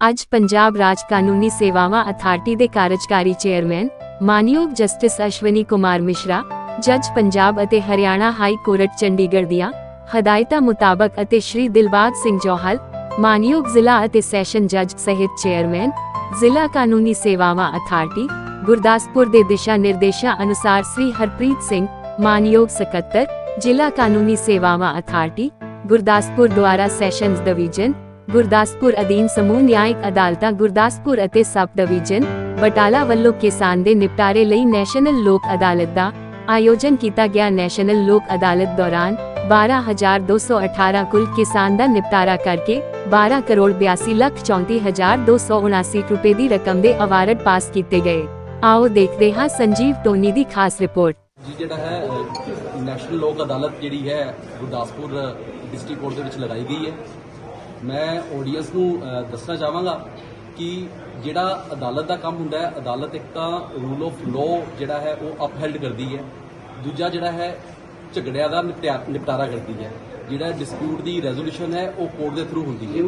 ਅੱਜ ਪੰਜਾਬ ਰਾਜ ਕਾਨੂੰਨੀ ਸੇਵਾਵਾਂ ਅਥਾਰਟੀ ਦੇ ਕਾਰਜਕਾਰੀ ਚੇਅਰਮੈਨ, ਮਾਨਯੋਗ ਜਸਟਿਸ ਅਸ਼ਵਨੀ ਕੁਮਾਰ ਮਿਸ਼ਰਾ, ਜੱਜ ਪੰਜਾਬ ਅਤੇ ਹਰਿਆਣਾ ਹਾਈ ਕੋਰਟ ਚੰਡੀਗੜ੍ਹ ਦੀਆਂ ਹਦਾਇਤਾਂ ਮੁਤਾਬਕ ਅਤੇ ਸ਼੍ਰੀ ਦਿਲਬਾਗ ਸਿੰਘ ਜੋਹਲ ਮਾਨਯੋਗ ਜ਼ਿਲ੍ਹਾ ਅਤੇ ਸੈਸ਼ਨ ਜੱਜ ਸਹਿਤ ਚੇਅਰਮੈਨ, ਜ਼ਿਲ੍ਹਾ ਕਾਨੂੰਨੀ ਸੇਵਾਵਾਂ ਅਥਾਰਟੀ, ਗੁਰਦਾਸਪੁਰ ਦੇ ਦਿਸ਼ਾ ਨਿਰਦੇਸ਼ਾਂ ਅਨੁਸਾਰ ਸ੍ਰੀ ਹਰਪ੍ਰੀਤ ਸਿੰਘ, ਮਾਨਯੋਗ ਸਕੱਤਰ, ਜ਼ਿਲ੍ਹਾ ਕਾਨੂੰਨੀ ਸੇਵਾਵਾਂ ਅਥਾਰਟੀ, ਗੁਰਦਾਸਪੁਰ ਦੁਆਰਾ ਸੈਸ਼ਨਜ਼ ਡਿਵੀਜ਼ਨ ਗੁਰਦਾਸਪੁਰ ਅਧੀਨ ਸਮੂਹ ਨਿਆਇਕ ਅਦਾਲਤਾਂ ਗੁਰਦਾਸਪੁਰ ਅਤੇ ਸਬ ਡਿਵੀਜ਼ਨ, ਬਟਾਲਾ ਵੱਲੋਂ ਕਿਸਾਨ ਦੇ ਨਿਪਟਾਰੇ ਲਈ ਨੈਸ਼ਨਲ ਲੋਕ ਅਦਾਲਤ ਦਾ ਆਯੋਜਨ ਕੀਤਾ ਗਿਆ। ਨੈਸ਼ਨਲ ਲੋਕ ਅਦਾਲਤ ਦੌਰਾਨ 12218 ਕੁੱਲ ਕਿਸਾਨ ਦਾ ਨਿਪਟਾਰਾ ਕਰਕੇ 12 ਕਰੋੜ 82 ਲੱਖ 34279 ਰੁਪਏ ਦੀ ਰਕਮ ਦੇ ਅਵਾਰਡ ਪਾਸ ਕੀਤੇ ਗਏ। ਆਓ ਦੇਖਦੇ ਹਾਂ ਸੰਜੀਵ ਟੋਨੀ ਦੀ ਖਾਸ ਰਿਪੋਰਟ। ਜੀ, ਜਿਹੜਾ ਹੈ ਨੈਸ਼ਨਲ ਲੋਕ ਅਦਾਲਤ ਜਿਹੜੀ ਹੈ, ਗੁਰਦਾਸਪੁਰ ਡਿਸਟ੍ਰਿਕਟ ਕੋਰਟ ਦੇ ਵਿੱਚ ਲਗਾਈ ਗਈ ਹੈ। ਮੈਂ ਆਡੀਅנס ਨੂੰ ਦੱਸਣਾ ਚਾਹਾਂਗਾ ਕਿ ਜਿਹੜਾ ਅਦਾਲਤ ਦਾ ਕੰਮ ਹੁੰਦਾ ਹੈ, ਅਦਾਲਤ ਇੱਕ ਤਾਂ ਰੂਲ ਆਫ ਲਾਅ ਜਿਹੜਾ ਹੈ, ਉਹ ਅਪਹੈਲਡ ਕਰਦੀ ਹੈ। ਦੂਜਾ ਜਿਹੜਾ ਹੈ, ਝਗੜਿਆਂ ਦਾ ਨਿਪਟਾ- ਨਿਪਟਾਰਾ ਕਰਦੀ ਹੈ। ਜਿਹੜਾ ਡਿਸਪਿਊਟ ਦੀ ਰੈਜ਼ੋਲੂਸ਼ਨ ਹੈ, ਉਹ ਕੋਰਟ ਦੇ ਥਰੂ ਹੁੰਦੀ ਹੈ।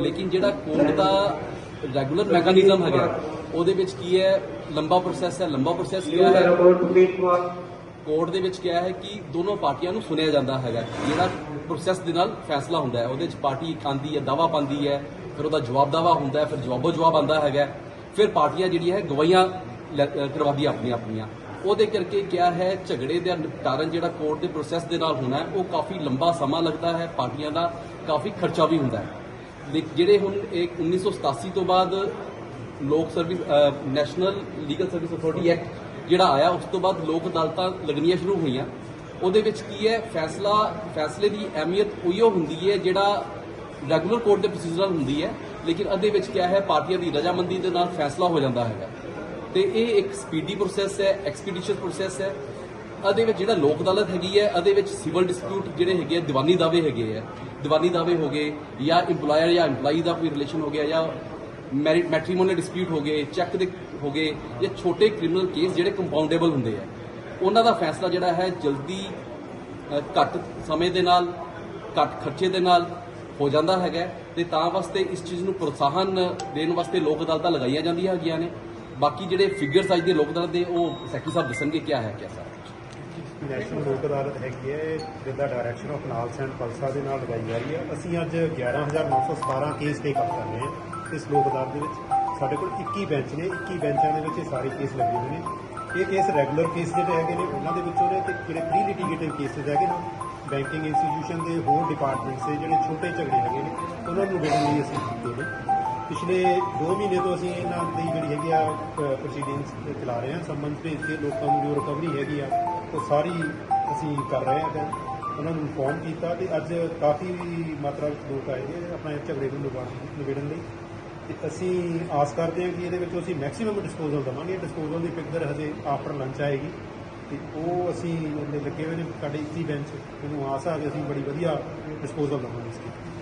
ਲੇਕਿਨ ਜਿਹੜਾ ਕੋਰਟ ਦਾ ਰੈਗੂਲਰ ਮੈਕੈਨਿਜ਼ਮ ਹੈਗਾ, ਉਹਦੇ ਵਿੱਚ ਕੀ ਹੈ? ਲੰਬਾ ਪ੍ਰੋਸੈਸ ਹੈ। ਲੰਬਾ ਪ੍ਰੋਸੈਸ ਕੀ ਹੈ? ਕੋਰਟ ਦੇ ਵਿੱਚ ਕਿਹਾ ਹੈ ਕਿ ਦੋਨੋਂ ਪਾਰਟੀਆਂ ਨੂੰ ਸੁਣਿਆ ਜਾਂਦਾ ਹੈਗਾ। ਜਿਹੜਾ ਪ੍ਰੋਸੈਸ ਦੇ ਨਾਲ ਫੈਸਲਾ ਹੁੰਦਾ ਹੈ, ਉਹਦੇ ਵਿੱਚ ਪਾਰਟੀ ਇੱਕ ਆਂਦੀ ਹੈ ਦਾਵਾ ਪਾਉਂਦੀ ਹੈ, ਫਿਰ ਉਹਦਾ ਜਵਾਬ ਦਾਵਾ ਹੁੰਦਾ ਹੈ, ਫਿਰ ਜਵਾਬੋ ਜਵਾਬ ਆਂਦਾ ਹੈਗਾ। ਫਿਰ ਪਾਰਟੀਆਂ ਜਿਹੜੀਆਂ ਹੈ, ਗਵਾਹੀਆਂ ਲੈ- ਅਹ ਕਰਵਾਉਂਦੀਆਂ ਆਪਣੀਆਂ ਆਪਣੀਆਂ। ਉਹਦੇ ਕਰਕੇ ਕਿਹਾ ਹੈ, ਝਗੜੇ ਦਾ ਨਿਪਟਾਰਨ ਜਿਹੜਾ ਕੋਰਟ ਦੇ ਪ੍ਰੋਸੈਸ ਦੇ ਨਾਲ ਹੋਣਾ ਉਹ ਕਾਫੀ ਲੰਬਾ ਸਮਾਂ ਲੱਗਦਾ ਹੈ, ਪਾਰਟੀਆਂ ਦਾ ਕਾਫੀ ਖਰਚਾ ਵੀ ਹੁੰਦਾ ਹੈ। ਜਿਹੜੇ ਹੁਣ ਇਹ 1987 ਤੋਂ ਬਾਅਦ ਲੋਕ service national legal service authority act ਜਿਹੜਾ ਆਇਆ, ਉਸ ਤੋਂ ਬਾਅਦ ਲੋਕ ਅਦਾਲਤਾਂ ਲੱਗਣੀਆਂ ਸ਼ੁਰੂ ਹੋਈਆਂ। ਉਹਦੇ ਵਿੱਚ ਕੀ ਹੈ, ਫੈਸਲਾ, ਫੈਸਲੇ ਦੀ ਅਹਿਮੀਅਤ ਉਹੀਓ ਹੁੰਦੀ ਹੈ ਜਿਹੜਾ ਰੈਗੂਲਰ ਕੋਰਟ ਦੇ ਪ੍ਰੋਸੀਜਰ ਹੁੰਦੀ ਹੈ। ਲੇਕਿਨ ਉਹਦੇ ਵਿੱਚ ਕਿਹਾ ਹੈ, ਪਾਰਟੀਆਂ ਦੀ ਰਜਾਮੰਦੀ ਦੇ ਨਾਲ ਫੈਸਲਾ ਹੋ ਜਾਂਦਾ ਹੈਗਾ। ਤੇ ਇਹ ਇੱਕ ਸਪੀਡੀ ਪ੍ਰੋਸੈਸ ਹੈ ਐਕਸਪੀਡੀਸ਼ੀਅਸ ਪ੍ਰੋਸੈਸ ਹੈ। ਉਹਦੇ ਵਿੱਚ ਜਿਹੜਾ ਲੋਕ ਅਦਾਲਤ ਹੈਗੀ ਹੈ, ਉਹਦੇ ਵਿੱਚ ਸਿਵਲ ਡਿਸਪਿਊਟ ਜਿਹੜੇ ਹੈਗੇ ਆ, ਦੀਵਾਨੀ ਦਾਅਵੇ ਹੈਗੇ ਆ। ਦੀਵਾਨੀ ਦਾਅਵੇ ਹੋ ਗਏ ਜਾਂ EMPLOYER ਜਾਂ EMPLOYEE ਦਾ ਕੋਈ ਰਿਲੇਸ਼ਨ ਹੋ ਗਿਆ ਜਾਂ ਮੈਰਿਟ ਮੈਟ੍ਰੀਮੋਨੀਅਲ ਡਿਸਪਿਊਟ ਹੋ ਗਏ, ਚੈੱਕ ਦੇ ਹੋ ਗਏ ਜਾਂ ਛੋਟੇ ਕ੍ਰਿਮੀਨਲ ਕੇਸ ਜਿਹੜੇ ਕੰਪਾਊਂਡੇਬਲ ਹੁੰਦੇ ਆ। ਉਹਨਾਂ ਦਾ ਫੈਸਲਾ ਜਿਹੜਾ ਹੈ ਜਲਦੀ ਘੱਟ ਸਮੇਂ ਦੇ ਨਾਲ, ਘੱਟ ਖਰਚੇ ਦੇ ਨਾਲ ਹੋ ਜਾਂਦਾ ਹੈਗਾ। ਤੇ ਤਾਂ ਵਾਸਤੇ ਇਸ ਚੀਜ਼ ਨੂੰ ਪ੍ਰੋਤਸਾਹਨ ਦੇਣ ਵਾਸਤੇ ਲੋਕ ਅਦਾਲਤਾਂ ਲਗਾਈਆਂ ਜਾਂਦੀਆਂ ਹੈਗੀਆਂ ਨੇ। ਬਾਕੀ ਜਿਹੜੇ ਫਿਗਰਸ ਅੱਜ ਦੇ ਲੋਕ ਅਦਾਲਤ ਦੇ, ਉਹ ਸੈਕਟਰੀ ਸਾਹਿਬ ਦੱਸਣਗੇ ਕਿਆ ਹੈ, ਕਿਆ ਸਰ। ਨੈਸ਼ਨਲ ਲੋਕ ਅਦਾਲਤ ਹੈਗੀ ਹੈ with direction of NALSA and PLSA ਦੇ ਨਾਲ ਲਗਾਈ ਜਾ ਰਹੀ ਹੈ। ਅਸੀਂ ਅੱਜ 11917 ਕੇਸ ਟੇਕ ਅਪ ਕਰ ਰਹੇ ਹਾਂ। ਇਸ ਲੋਕ ਅਦਾਲਤ ਦੇ ਵਿੱਚ ਸਾਡੇ ਕੋਲ 21 ਬੈਂਚ ਨੇ 21 ਬੈਂਚਾਂ ਦੇ ਵਿੱਚ ਇਹ ਸਾਰੇ ਕੇਸ ਲੱਗੇ ਹੋਏ ਨੇ। ਇਹ ਕੇਸ ਰੈਗੂਲਰ ਕੇਸ ਜਿਹੜੇ ਹੈਗੇ ਨੇ, ਉਹਨਾਂ ਦੇ ਵਿੱਚੋਂ ਨੇ ਤੇ ਜਿਹੜੇ ਪ੍ਰੀ ਲਿਟੀਗੇਟਿਵ ਕੇਸਿਸ ਹੈਗੇ ਨੇ ਬੈਂਕਿੰਗ ਇੰਸਟੀਟਿਊਸ਼ਨ ਦੇ ਹੋਰ ਡਿਪਾਰਟਮੈਂਟਸ ਦੇ ਜਿਹੜੇ ਛੋਟੇ ਝਗੜੇ ਹੈਗੇ ਨੇ, ਉਹਨਾਂ ਨੂੰ ਨਿਬੇੜਨ ਲਈ ਅਸੀਂ ਕੀਤੇ ਨੇ। ਪਿਛਲੇ 2 ਮਹੀਨੇ ਤੋਂ ਅਸੀਂ ਇਹਨਾਂ ਦੀ ਜਿਹੜੀ ਹੈਗੀ ਆ ਪ੍ਰੋਸੀਡਿੰਗਸ ਚਲਾ ਰਹੇ ਹਾਂ। ਸੰਬੰਧ ਭੇਜ ਕੇ ਲੋਕਾਂ ਨੂੰ ਜੋ ਰਿਕਵਰੀ ਹੈਗੀ ਆ, ਉਹ ਸਾਰੀ ਅਸੀਂ ਕਰ ਰਹੇ ਹਾਂ। ਉਹਨਾਂ ਨੂੰ ਇਨਫੋਰਮ ਕੀਤਾ ਤੇ ਅੱਜ ਕਾਫੀ ਮਾਤਰਾ ਵਿੱਚ ਲੋਕ ਆਏ ਨੇ ਆਪਣੇ ਝਗੜੇ ਨੂੰ ਨਿਬਾ- ਨਿਬੇੜਨ ਲਈ। ਤੇ ਅਸੀਂ ਆਸ ਕਰਦੇ ਹਾਂ ਕਿ ਇਹਦੇ ਵਿੱਚੋਂ ਅਸੀਂ ਮੈਕਸਿਮਮ ਡਿਸਪੋਜ਼ਲ ਦਵਾਂਗੇ। ਡਿਸਪੋਜ਼ਲ ਦੀ ਫਿਗਰ ਹਜੇ ਆਫਟਰ ਲੰਚ ਆਏਗੀ। ਤੇ ਉਹ ਅਸੀਂ ਉਹਦੇ ਲੱਗੇ ਹੋਏ ਨੇ ਸਾਡੇ 21 ਬੈਂਚ ਮੈਨੂੰ ਆਸ ਆ ਕਿ ਅਸੀਂ ਬੜੀ ਵਧੀਆ ਡਿਸਪੋਜ਼ਲ ਦਵਾਂਗੇ ਇਸ ਦੀ।